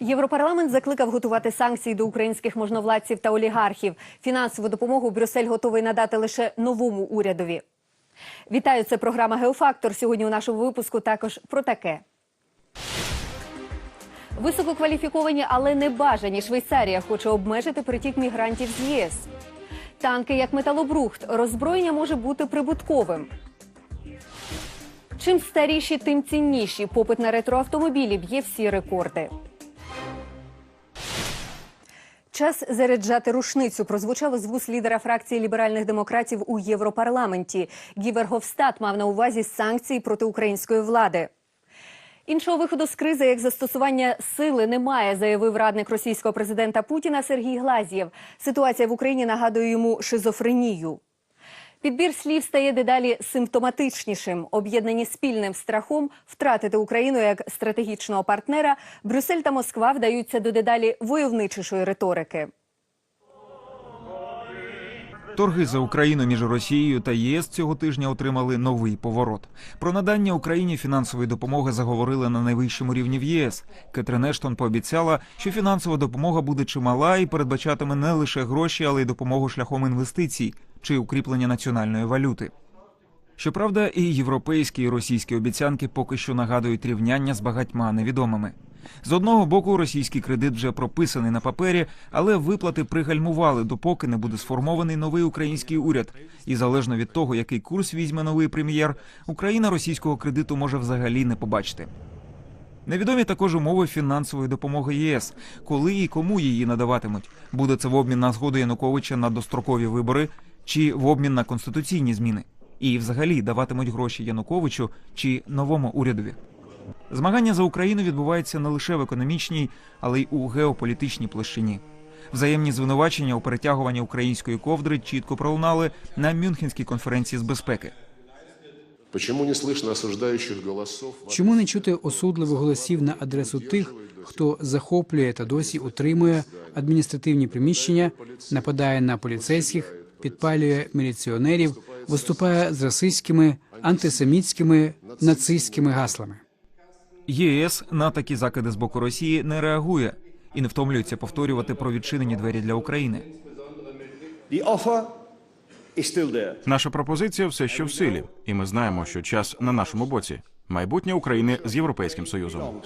Європарламент закликав готувати санкції до українських можновладців та олігархів. Фінансову допомогу Брюссель готовий надати лише новому урядові. Вітаю, це програма Геофактор. Сьогодні у нашому випуску також про таке. Висококваліфіковані, але не бажані Швейцарія хоче обмежити притік мігрантів з ЄС. Танки як металобрухт. Роззброєння може бути прибутковим. Чим старіші, тим цінніші. Попит на ретроавтомобілі б'є всі рекорди. Час заряджати рушницю прозвучало з вуз лідера фракції ліберальних демократів у Європарламенті. Гівер Говстат мав на увазі санкції проти української влади. Іншого виходу з кризи, як застосування сили, немає, заявив радник російського президента Путіна Сергій Глазєв. Ситуація в Україні нагадує йому шизофренію. Підбір слів стає дедалі симптоматичнішим. Об'єднані спільним страхом втратити Україну як стратегічного партнера. Брюссель та Москва вдаються до дедалі войовничішої риторики. Торги за Україну між Росією та ЄС цього тижня отримали новий поворот. Про надання Україні фінансової допомоги заговорили на найвищому рівні в ЄС. Кетрин Ештон пообіцяла, що фінансова допомога буде чимала і передбачатиме не лише гроші, але й допомогу шляхом інвестицій чи укріплення національної валюти. Щоправда, і європейські і російські обіцянки поки що нагадують рівняння з багатьма невідомими. З одного боку, російський кредит вже прописаний на папері, але виплати пригальмували, допоки не буде сформований новий український уряд. І залежно від того, який курс візьме новий прем'єр, Україна російського кредиту може взагалі не побачити. Невідомі також умови фінансової допомоги ЄС, коли і кому її надаватимуть. Буде це в обмін на згоду Януковича на дострокові вибори чи в обмін на конституційні зміни. І взагалі даватимуть гроші Януковичу чи новому урядові. Змагання за Україну відбувається не лише в економічній, але й у геополітичній площині. Взаємні звинувачення у перетягуванні української ковдри чітко пролунали на Мюнхенській конференції з безпеки. Почему не слышно осуждающих голосов? Чому не чути осудливих голосів на адресу тих, хто захоплює та досі утримує адміністративні приміщення, нападає на поліцейських, підпалює міліціонерів, виступає з расистськими, антисемітськими, нацистськими гаслами? ЄС на такі закиди з боку Росії не реагує і не втомлюється повторювати про відчинені двері для України. Наша пропозиція все ще в силі, і ми знаємо, що час на нашому боці. Майбутнє України з Європейським Союзом.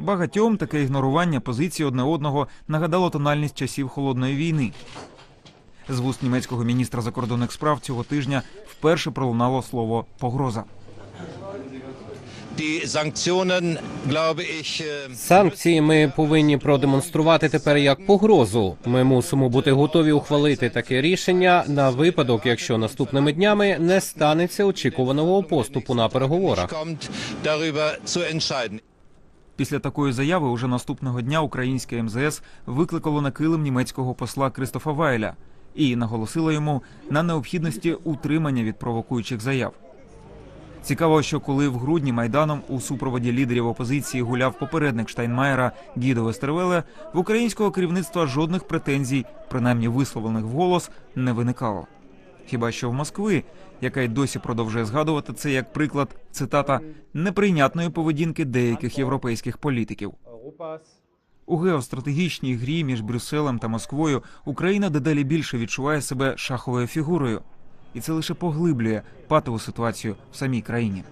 Багатьом таке ігнорування позиції одне одного нагадало тональність часів холодної війни. З вуст німецького міністра закордонних справ цього тижня вперше пролунало слово погроза. Äh, Санкції ми повинні продемонструвати тепер як погрозу. Ми мусимо бути готові ухвалити таке рішення на випадок, якщо наступними днями не станеться очікуваного поступу на переговорах. Після такої заяви уже наступного дня українське МЗС викликало на килим німецького посла Кристофа Вайля і наголосило йому на необхідності утримання від провокуючих заяв. Цікаво, що коли в грудні майданом у супроводі лідерів опозиції гуляв попередник Штайнмаєра Гідо Вестервеле, в українського керівництва жодних претензій, принаймні висловлених вголос, не виникало. Хіба що в Москви, яка й досі продовжує згадувати це як приклад цитата неприйнятної поведінки деяких європейських політиків. У геостратегічній грі між Брюсселем та Москвою Україна дедалі більше відчуває себе шаховою фігурою, і це лише поглиблює патову ситуацію в самій країні.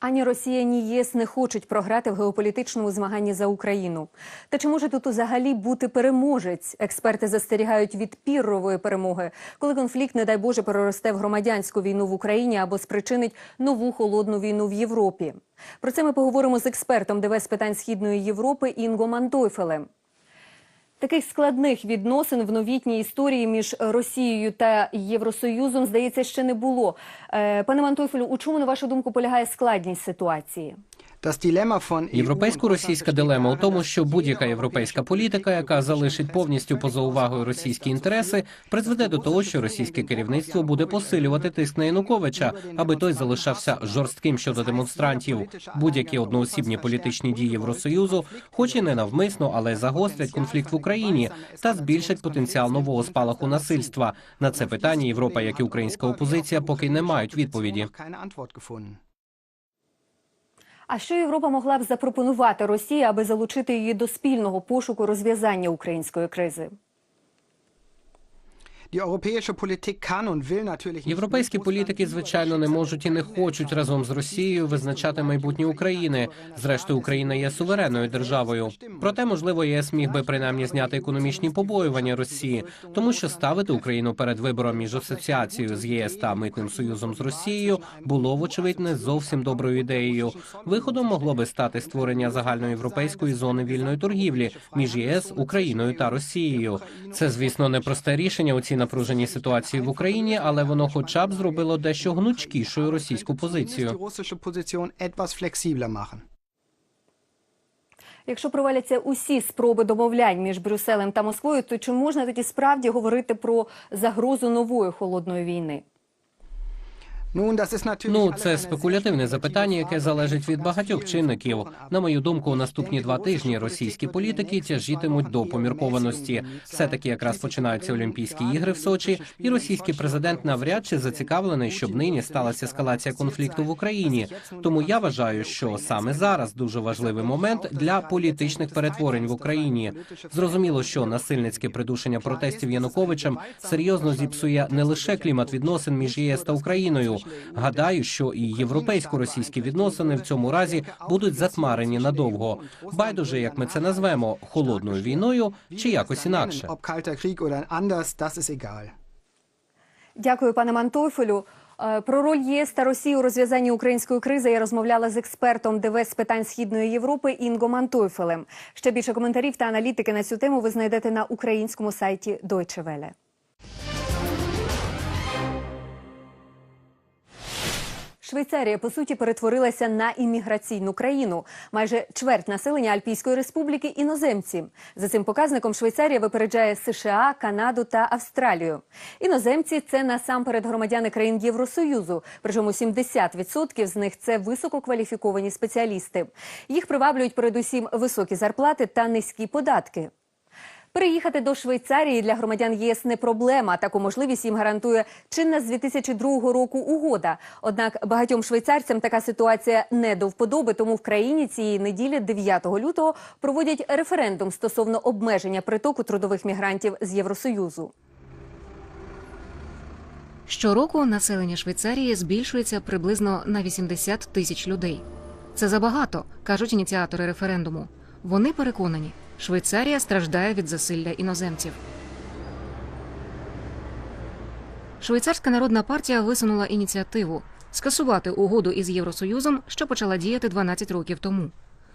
Ані Росія, ні ЄС не хочуть програти в геополітичному змаганні за Україну. Та чи може тут взагалі бути переможець? Експерти застерігають від піррової перемоги, коли конфлікт, не дай Боже, переросте в громадянську війну в Україні або спричинить нову холодну війну в Європі. Про це ми поговоримо з експертом ДВ з питань східної Європи Інго Мантойфелем. Таких складних відносин в новітній історії між Росією та Євросоюзом, здається, ще не було. Е, Пане Мантойфелю, у чому, на вашу думку, полягає складність ситуації? Європейсько-російська дилема у тому, що будь-яка європейська політика, яка залишить повністю поза увагою російські інтереси, призведе до того, що російське керівництво буде посилювати тиск на Януковича, аби той залишався жорстким щодо демонстрантів. Будь-які одноосібні політичні дії Євросоюзу, хоч і не навмисно, але загострять конфлікт в Україні та збільшать потенціал нового спалаху насильства. На це питання Європа, як і українська опозиція, поки не мають відповіді. А що Європа могла б запропонувати Росії, аби залучити її до спільного пошуку розв'язання української кризи? Європейські політики, звичайно, не можуть і не хочуть разом з Росією визначати майбутнє України. Зрештою, Україна є суверенною державою. Проте, можливо, ЄС міг би принаймні зняти економічні побоювання Росії, тому що ставити Україну перед вибором між асоціацією з ЄС та митним союзом з Росією було вочевидь не зовсім доброю ідеєю. Виходом могло би стати створення загальноєвропейської зони вільної торгівлі між єС, Україною та Росією. Це, звісно, не просте рішення у цій напруженій ситуації в Україні, але воно хоча б зробило дещо гнучкішою російську позицію. Якщо проваляться усі спроби домовлянь між Брюсселем та Москвою, то чи можна тоді справді говорити про загрозу нової холодної війни? Nun, das ist natürlich Ну, alles це спекулятивне запитання, яке залежить від багатьох чинників. На мою думку, у наступні два тижні російські політики тяжітимуть до поміркованості. Все таки якраз починаються. Олімпійські ігри в Сочі, і російський президент навряд чи зацікавлений, щоб нині сталася ескалація конфлікту в Україні. Тому я вважаю, що саме зараз дуже важливий момент для політичних перетворень в Україні. Зрозуміло, що насильницьке придушення протестів Януковичем серйозно зіпсує не лише клімат відносин між ЄС та Україною. Гадаю, що і європейсько-російські відносини в цьому разі будуть затмарені надовго. Байдуже, як ми це назвемо холодною війною чи якось інакше. Дякую, пане Мантойфелю. Е, Про роль ЄС та Росії у розв'язанні української кризи я розмовляла з експертом ДВ з питань східної Європи Інго Мантойфелем. Ще більше коментарів та аналітики на цю тему ви знайдете на українському сайті Deutsche Welle. Швейцарія по суті перетворилася на імміграційну країну. Майже чверть населення Альпійської республіки іноземці. За цим показником Швейцарія випереджає США, Канаду та Австралію. Іноземці це насамперед громадяни країн Євросоюзу. Причому 70% з них це висококваліфіковані спеціалісти. Їх приваблюють передусім високі зарплати та низькі податки. Переїхати до Швейцарії для громадян ЄС не проблема. Таку можливість їм гарантує чинна з 2002 року угода. Однак багатьом швейцарцям така ситуація не до вподоби, тому в країні цієї неділі, 9 лютого, проводять референдум стосовно обмеження притоку трудових мігрантів з Євросоюзу. Щороку населення Швейцарії збільшується приблизно на 80 тисяч людей. Це забагато, кажуть ініціатори референдуму. Вони переконані, Швейцарія страждає від засилля іноземців. Швейцарська народна партія висунула ініціативу скасувати угоду із Євросоюзом, що почала діяти 12 років тому.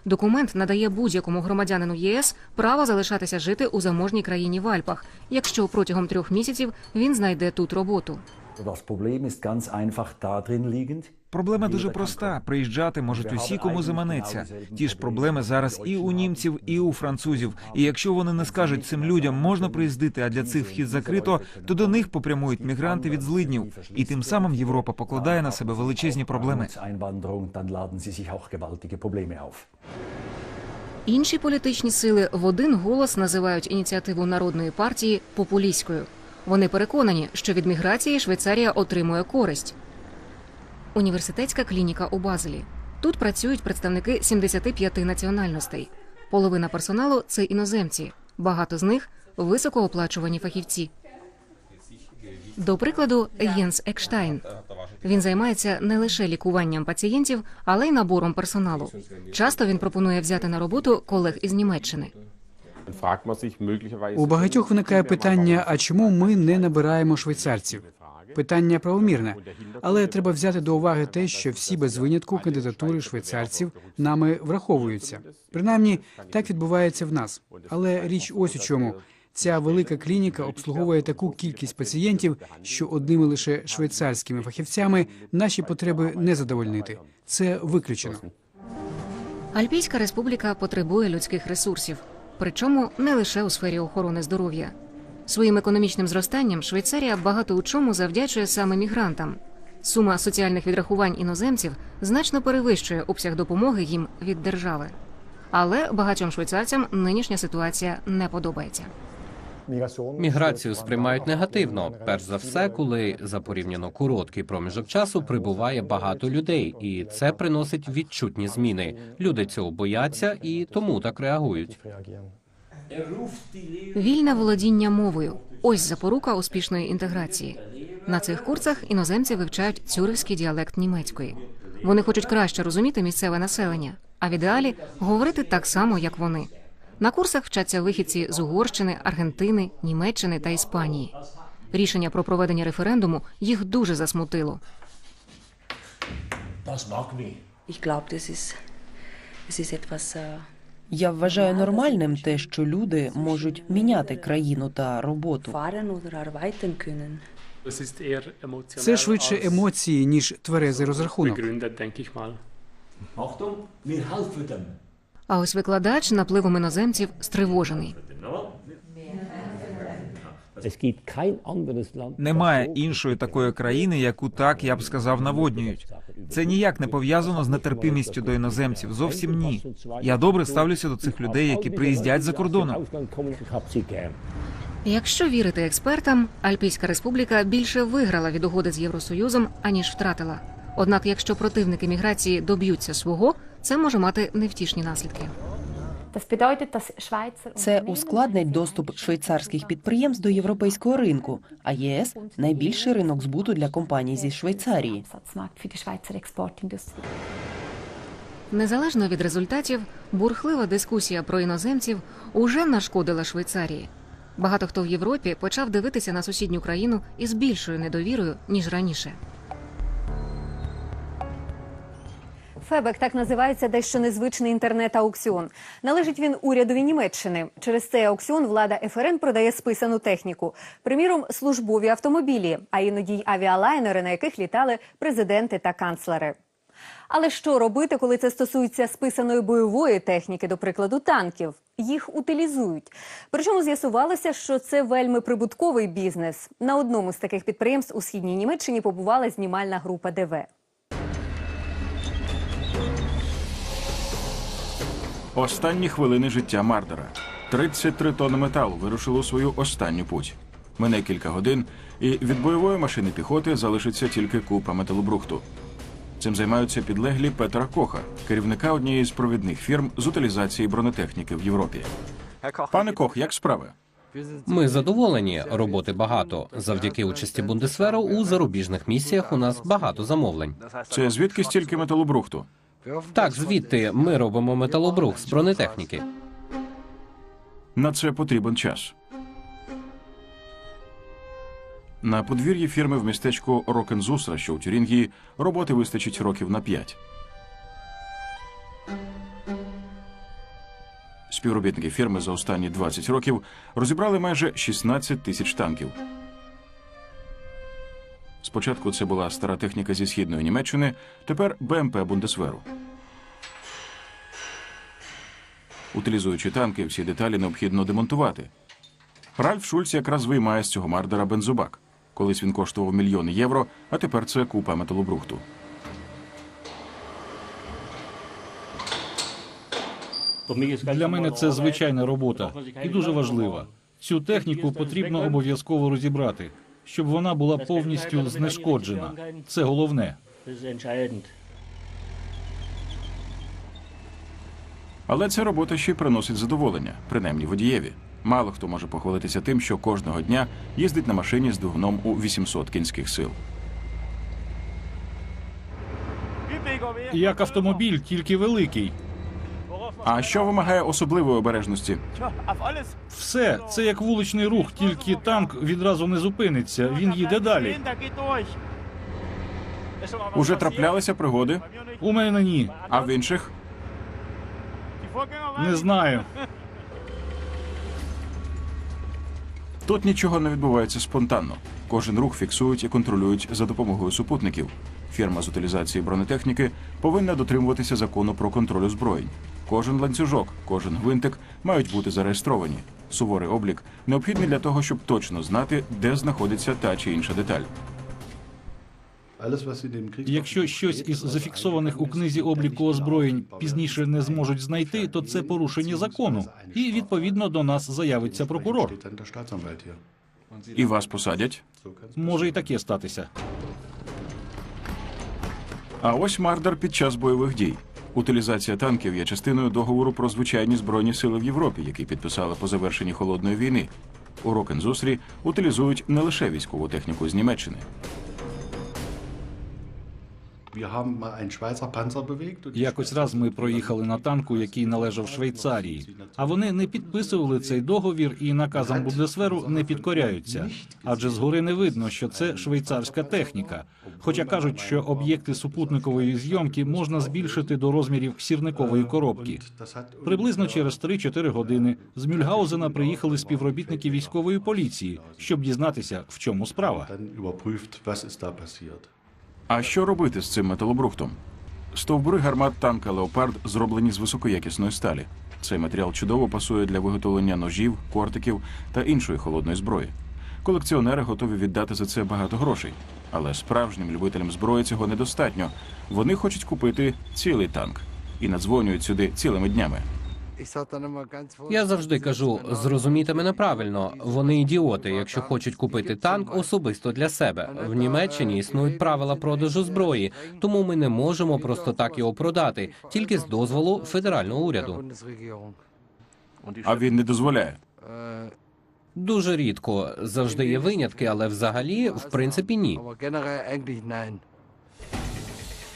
Документ надає будь-якому громадянину єС право залишатися жити у заможній країні в Альпах, якщо протягом трьох місяців він знайде тут роботу. Das Problem ist ganz einfach darin liegend. Проблема дуже проста: приїжджати можуть усі, кому заманеться. Ті ж проблеми зараз і у німців, і у французів. І якщо вони не скажуть цим людям, можна приїздити, а для цих вхід закрито, то до них попрямують мігранти від злиднів. І тим самим Європа покладає на себе величезні проблеми. Інші політичні сили в один голос називають ініціативу народної партії популістською. Вони переконані, що від міграції Швейцарія отримує користь. Університетська клініка у Базелі. Тут працюють представники 75 національностей. Половина персоналу це іноземці. Багато з них високооплачувані фахівці. До прикладу, Єнс Екштайн. Він займається не лише лікуванням пацієнтів, але й набором персоналу. Часто він пропонує взяти на роботу колег із Німеччини. У багатьох виникає питання: а чому ми не набираємо швейцарців? Питання правомірне, але треба взяти до уваги те, що всі без винятку кандидатури швейцарців нами враховуються. Принаймні, так відбувається в нас. Але річ ось у чому. Ця велика клініка обслуговує таку кількість пацієнтів, що одними лише швейцарськими фахівцями наші потреби не задовольнити. Це виключено. Альпійська республіка потребує людських ресурсів, причому не лише у сфері охорони здоров'я. Своїм економічним зростанням Швейцарія багато у чому завдячує саме мігрантам. Сума соціальних відрахувань іноземців значно перевищує обсяг допомоги їм від держави. Але багатьом швейцарцям нинішня ситуація не подобається. Міграцію сприймають негативно, перш за все, коли за порівняно короткий проміжок часу прибуває багато людей, і це приносить відчутні зміни. Люди цього бояться і тому так реагують. Вільне володіння мовою ось запорука успішної інтеграції. На цих курсах іноземці вивчають цюрихський діалект німецької. Вони хочуть краще розуміти місцеве населення, а в ідеалі говорити так само, як вони. На курсах вчаться вихідці з Угорщини, Аргентини, Німеччини та Іспанії. Рішення про проведення референдуму їх дуже засмутило. Ich glaube, das ist, es ist etwas äh, Я вважаю нормальним те, що люди можуть міняти країну та роботу. Це швидше емоції, ніж тверезий розрахунок. А ось викладач напливом іноземців стривожений. Немає іншої такої країни, яку так я б сказав наводнюють. Це ніяк не пов'язано з нетерпимістю до іноземців. Зовсім ні. Я добре ставлюся до цих людей, які приїздять за кордоном. Якщо вірити експертам, Альпійська республіка більше виграла від угоди з Євросоюзом, аніж втратила. Однак, якщо противники міграції доб'ються свого, це може мати невтішні наслідки. Це ускладнить доступ швейцарських підприємств до європейського ринку. А ЄС найбільший ринок збуту для компаній зі Швейцарії. Незалежно від результатів, бурхлива дискусія про іноземців уже нашкодила Швейцарії. Багато хто в Європі почав дивитися на сусідню країну із більшою недовірою ніж раніше. Фебек так називається дещо незвичний інтернет-аукціон. Належить він урядові Німеччини. Через цей аукціон влада ФРН продає списану техніку. Приміром, службові автомобілі, а іноді й авіалайнери, на яких літали президенти та канцлери. Але що робити, коли це стосується списаної бойової техніки, до прикладу, танків? Їх утилізують. Причому з'ясувалося, що це вельми прибутковий бізнес. На одному з таких підприємств у східній Німеччині побувала знімальна група ДВ. Останні хвилини життя Мардера. 33 тонни металу вирушили у свою останню путь. Мине кілька годин, і від бойової машини піхоти залишиться тільки купа металобрухту. Цим займаються підлеглі Петра Коха, керівника однієї з провідних фірм з утилізації бронетехніки в Європі. Пане Кох, як справи? Ми задоволені, роботи багато. Завдяки участі Бундесверу у зарубіжних місіях у нас багато замовлень. Це звідки стільки металобрухту? Так, звідти ми робимо металобрух з бронетехніки. На це потрібен час. На подвір'ї фірми в містечку Рокензусра, що у Тюрінгії, роботи вистачить років на п'ять. Співробітники фірми за останні 20 років розібрали майже 16 тисяч танків. Спочатку це була стара техніка зі східної Німеччини, тепер БМП Бундесверу. Утилізуючи танки, всі деталі необхідно демонтувати. Ральф Шульц якраз виймає з цього мардера бензобак. Колись він коштував мільйони євро, а тепер це купа металобрухту. Для мене це звичайна робота і дуже важлива. Цю техніку потрібно обов'язково розібрати, щоб вона була повністю знешкоджена. Це головне. Але ця робота ще й приносить задоволення, принаймні водієві. Мало хто може похвалитися тим, що кожного дня їздить на машині з двигуном у 800 кінських сил. Як автомобіль, тільки великий. А що вимагає особливої обережності? Все це як вуличний рух, тільки танк відразу не зупиниться. Він їде далі. Уже траплялися пригоди, У мене ні. а в інших Не знаю. тут нічого не відбувається спонтанно. Кожен рух фіксують і контролюють за допомогою супутників. Фірма з утилізації бронетехніки повинна дотримуватися закону про контроль озброєнь. Кожен ланцюжок, кожен гвинтик мають бути зареєстровані. Суворий облік необхідний для того, щоб точно знати, де знаходиться та чи інша деталь. Якщо щось із зафіксованих у книзі обліку озброєнь пізніше не зможуть знайти, то це порушення закону, і відповідно до нас заявиться прокурор. І вас посадять. Може і таке статися. А ось Мардер під час бойових дій. Утилізація танків є частиною договору про звичайні збройні сили в Європі, який підписали по завершенні холодної війни. У Рокензусрі утилізують не лише військову техніку з Німеччини. Якось раз ми проїхали на танку, який належав Швейцарії. А вони не підписували цей договір і наказам Бундесверу не підкоряються. Адже згори не видно, що це швейцарська техніка. Хоча кажуть, що об'єкти супутникової зйомки можна збільшити до розмірів сірникової коробки. Приблизно через 3-4 години з Мюльгаузена приїхали співробітники військової поліції, щоб дізнатися, в чому справа. А що робити з цим металобрухтом? Стовбури гармат танка Леопард зроблені з високоякісної сталі. Цей матеріал чудово пасує для виготовлення ножів, кортиків та іншої холодної зброї. Колекціонери готові віддати за це багато грошей. Але справжнім любителям зброї цього недостатньо. Вони хочуть купити цілий танк і надзвонюють сюди цілими днями. Я завжди кажу, зрозумійте мене правильно. Вони ідіоти, якщо хочуть купити танк особисто для себе. В Німеччині існують правила продажу зброї, тому ми не можемо просто так його продати, тільки з дозволу федерального уряду. А він не дозволяє. Дуже рідко завжди є винятки, але взагалі, в принципі, ні.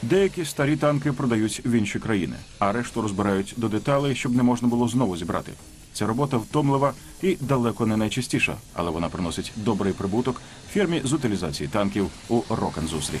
Деякі старі танки продають в інші країни, а решту розбирають до деталей, щоб не можна було знову зібрати. Ця робота втомлива і далеко не найчастіша, але вона приносить добрий прибуток фірмі з утилізації танків у Рокензусрі.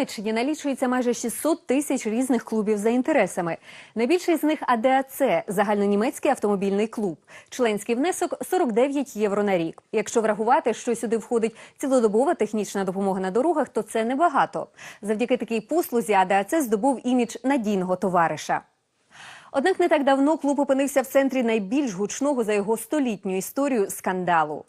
Німеччині налічується майже 600 тисяч різних клубів за інтересами. Найбільший з них АДАЦ – загальнонімецький автомобільний клуб. Членський внесок 49 євро на рік. Якщо врахувати, що сюди входить цілодобова технічна допомога на дорогах, то це небагато. Завдяки такій послузі АДАЦ здобув імідж надійного товариша. Однак не так давно клуб опинився в центрі найбільш гучного за його столітню історію скандалу.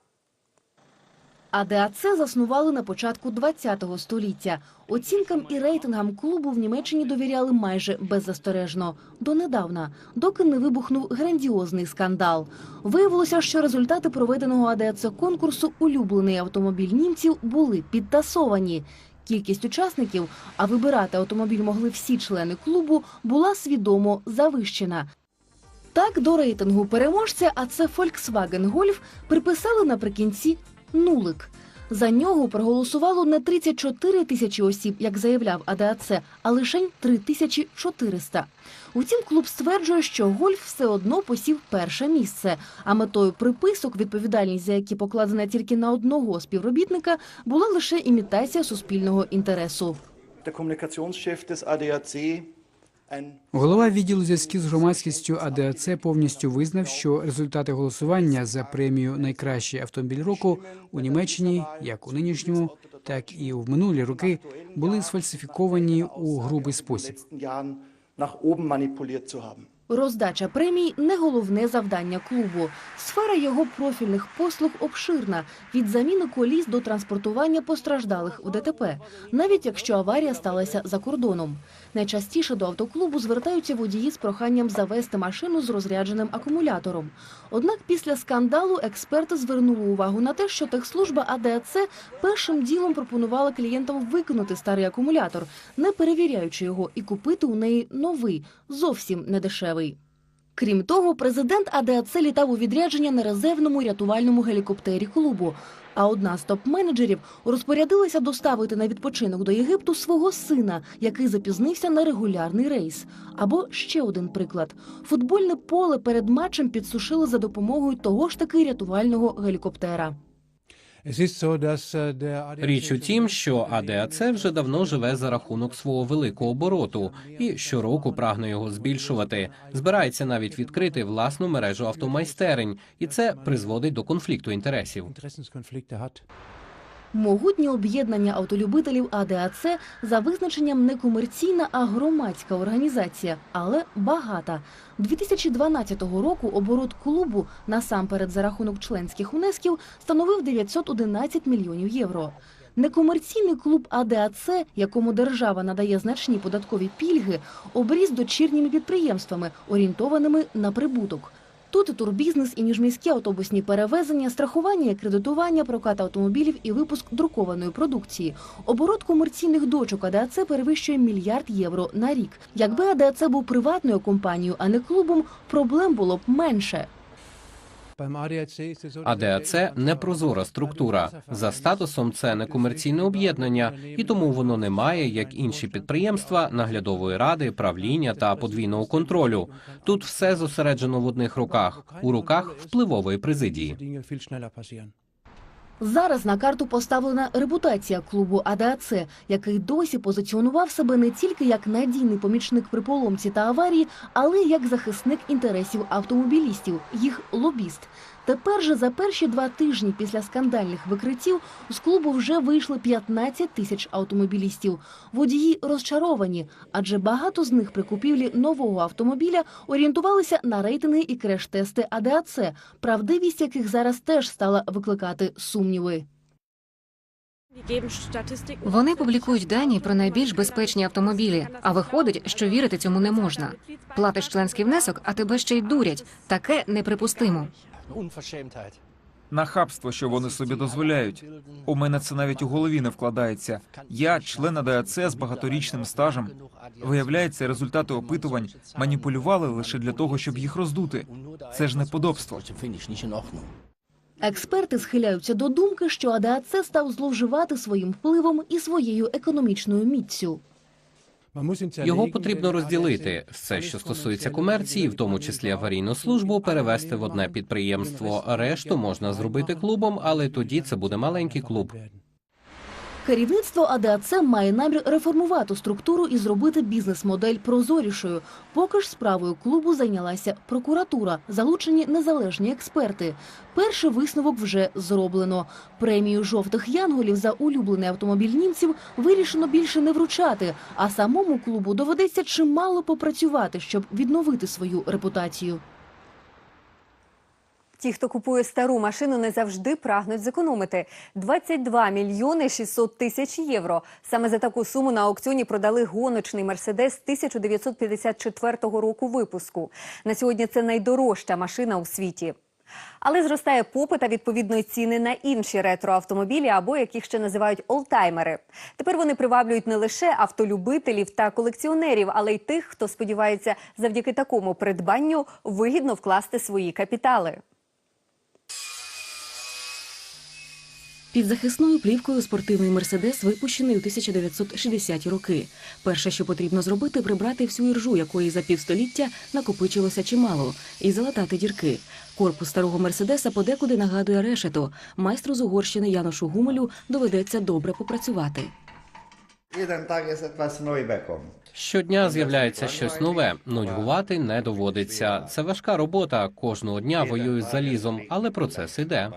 АДАЦ заснували на початку ХХ століття. Оцінкам і рейтингам клубу в Німеччині довіряли майже беззастережно. Донедавна, доки не вибухнув грандіозний скандал. Виявилося, що результати проведеного АДАЦ конкурсу «Улюблений автомобіль німців» були підтасовані. Кількість учасників, а вибирати автомобіль могли всі члени клубу, була свідомо завищена. Так, до рейтингу переможця, а це Volkswagen Golf, приписали наприкінці нулик. За нього проголосувало не 34 тисячі осіб, як заявляв АДАЦ, а лише 3400. Утім, клуб стверджує, що гольф все одно посів перше місце. А метою приписок, відповідальність за які покладена тільки на одного співробітника, була лише імітація суспільного інтересу. Голова відділу зв'язків з громадськістю АДАЦ повністю визнав, що результати голосування за премію Найкращий автомобіль року у Німеччині, як у нинішньому, так і в минулі роки, були сфальсифіковані у грубий спосіб. Роздача премій не головне завдання клубу. Сфера його профільних послуг обширна від заміни коліс до транспортування постраждалих у ДТП, навіть якщо аварія сталася за кордоном. Найчастіше до автоклубу звертаються водії з проханням завести машину з розрядженим акумулятором. Однак після скандалу експерти звернули увагу на те, що техслужба АДАЦ першим ділом пропонувала клієнтам викинути старий акумулятор, не перевіряючи його, і купити у неї новий, зовсім недешевий. Крім того, президент АДАЦ літав у відрядження на резервному рятувальному гелікоптері клубу. А одна з топ-менеджерів розпорядилася доставити на відпочинок до Єгипту свого сина, який запізнився на регулярний рейс. Або ще один приклад: футбольне поле перед матчем підсушили за допомогою того ж таки рятувального гелікоптера. Річ у тім, що АДАЦ вже давно живе за рахунок свого великого обороту і щороку прагне його збільшувати. Збирається навіть відкрити власну мережу автомайстерень, і це призводить до конфлікту інтересів. Могутнє об'єднання автолюбителів АДАЦ за визначенням не комерційна, а громадська організація, але багата. 2012 року оборот клубу насамперед за рахунок членських внесків становив 911 мільйонів євро. Некомерційний клуб АДАЦ, якому держава надає значні податкові пільги, обріз дочірніми підприємствами, орієнтованими на прибуток. Тут і турбізнес, і міжміські автобусні перевезення, страхування кредитування, прокат автомобілів і випуск друкованої продукції. Оборот комерційних дочок АДАЦ перевищує мільярд євро на рік. Якби АДАЦ був приватною компанією, а не клубом, проблем було б менше. АДАЦ – непрозора структура. За статусом це некомерційне об'єднання, і тому воно не має, як інші підприємства, наглядової ради, правління та подвійного контролю. Тут все зосереджено в одних руках у руках впливової президії. Зараз на карту поставлена репутація клубу АДАЦ, який досі позиціонував себе не тільки як надійний помічник при поломці та аварії, але й як захисник інтересів автомобілістів, їх лобіст. Тепер же за перші два тижні після скандальних викриттів з клубу вже вийшли 15 тисяч автомобілістів. Водії розчаровані, адже багато з них при купівлі нового автомобіля орієнтувалися на рейтинги і креш-тести АДАЦ, правдивість яких зараз теж стала викликати сумніви. Вони публікують дані про найбільш безпечні автомобілі, а виходить, що вірити цьому не можна. Платиш членський внесок, а тебе ще й дурять. Таке неприпустимо. Нахабство, що вони собі дозволяють. У мене це навіть у голові не вкладається. Я член АДАЦ з багаторічним стажем. Виявляється, результати опитувань маніпулювали лише для того, щоб їх роздути. Це ж неподобство. Експерти схиляються до думки, що АДАЦ став зловживати своїм впливом і своєю економічною міццю. Його потрібно розділити. Все, що стосується комерції, в тому числі аварійну службу, перевести в одне підприємство. Решту можна зробити клубом, але тоді це буде маленький клуб. Керівництво АДАЦ має намір реформувати структуру і зробити бізнес-модель прозорішою. Поки ж справою клубу зайнялася прокуратура, залучені незалежні експерти. Перший висновок вже зроблено. Премію жовтих янголів за улюблений автомобіль німців вирішено більше не вручати, а самому клубу доведеться чимало попрацювати, щоб відновити свою репутацію. Ті, хто купує стару машину, не завжди прагнуть зекономити 22 мільйони 600 тисяч євро. Саме за таку суму на аукціоні продали гоночний мерседес 1954 року випуску. На сьогодні це найдорожча машина у світі. Але зростає попит, а відповідно й ціни на інші ретроавтомобілі, або яких ще називають олдтаймери. Тепер вони приваблюють не лише автолюбителів та колекціонерів, але й тих, хто сподівається завдяки такому придбанню вигідно вкласти свої капітали. Під захисною плівкою спортивний мерседес випущений у 1960-ті роки. Перше, що потрібно зробити, прибрати всю іржу, якої за півстоліття накопичилося чимало, і залатати дірки. Корпус старого мерседеса подекуди нагадує решето. Майстру з Угорщини Яношу Гумелю доведеться добре попрацювати. Щодня з'являється щось нове. Нудьгувати не доводиться. Це важка робота. Кожного дня воюю з залізом, але процес іде.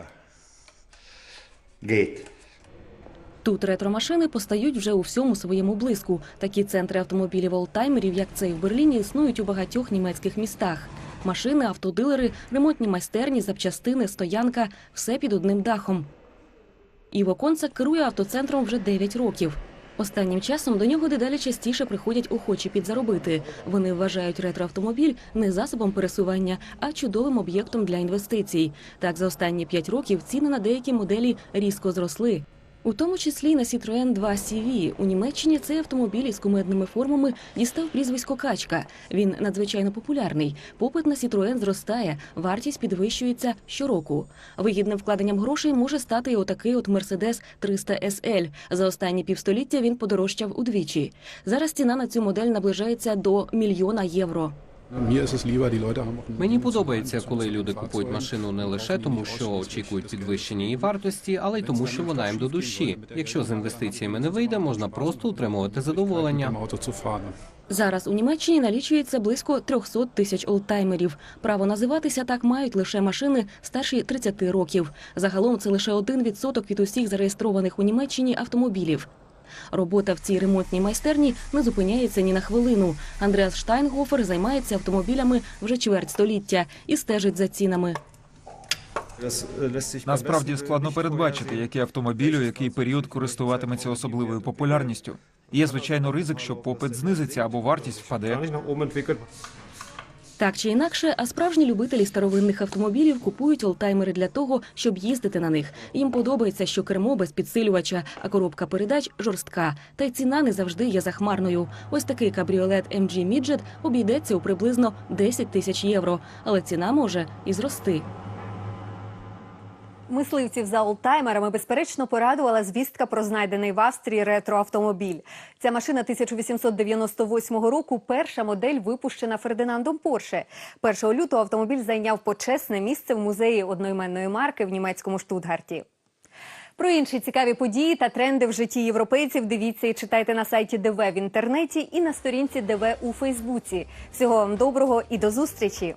Тут ретромашини постають вже у всьому своєму блиску. Такі центри автомобілів олтаймерів, як цей в Берліні, існують у багатьох німецьких містах. Машини, автодилери, ремонтні майстерні, запчастини, стоянка все під одним дахом. Іво Концак керує автоцентром вже 9 років. Останнім часом до нього дедалі частіше приходять охочі підзаробити. Вони вважають ретроавтомобіль не засобом пересування, а чудовим об'єктом для інвестицій. Так, за останні п'ять років ціни на деякі моделі різко зросли. У тому числі на Citroën 2 CV. У Німеччині цей автомобіль із кумедними формами дістав прізвисько Качка. Він надзвичайно популярний. Попит на Citroën зростає, вартість підвищується щороку. Вигідним вкладенням грошей може стати і отакий от Mercedes 300 SL. За останні півстоліття він подорожчав удвічі. Зараз ціна на цю модель наближається до мільйона євро. Мені подобається, коли люди купують машину не лише тому, що очікують підвищення її вартості, але й тому, що вона їм до душі. Якщо з інвестиціями не вийде, можна просто утримувати задоволення. Зараз у Німеччині налічується близько 300 тисяч олдтаймерів. Право називатися так мають лише машини старші 30 років. Загалом це лише 1% від усіх зареєстрованих у Німеччині автомобілів. Робота в цій ремонтній майстерні не зупиняється ні на хвилину. Андреас Штайнгофер займається автомобілями вже чверть століття і стежить за цінами. Насправді складно передбачити, який автомобіль у який період користуватиметься особливою популярністю. Є звичайно ризик, що попит знизиться або вартість впаде. Так чи інакше, а справжні любителі старовинних автомобілів купують олтаймери для того, щоб їздити на них. Їм подобається, що кермо без підсилювача, а коробка передач жорстка. Та й ціна не завжди є захмарною. Ось такий кабріолет MG Midget обійдеться у приблизно 10 тисяч євро, але ціна може і зрости. Мисливців за олдтаймерами безперечно порадувала звістка про знайдений в Австрії ретроавтомобіль. Ця машина 1898 року. Перша модель випущена Фердинандом Порше. 1 лютого автомобіль зайняв почесне місце в музеї одноіменної марки в німецькому Штутгарті. Про інші цікаві події та тренди в житті європейців дивіться і читайте на сайті ДВ в інтернеті і на сторінці ДВ у Фейсбуці. Всього вам доброго і до зустрічі!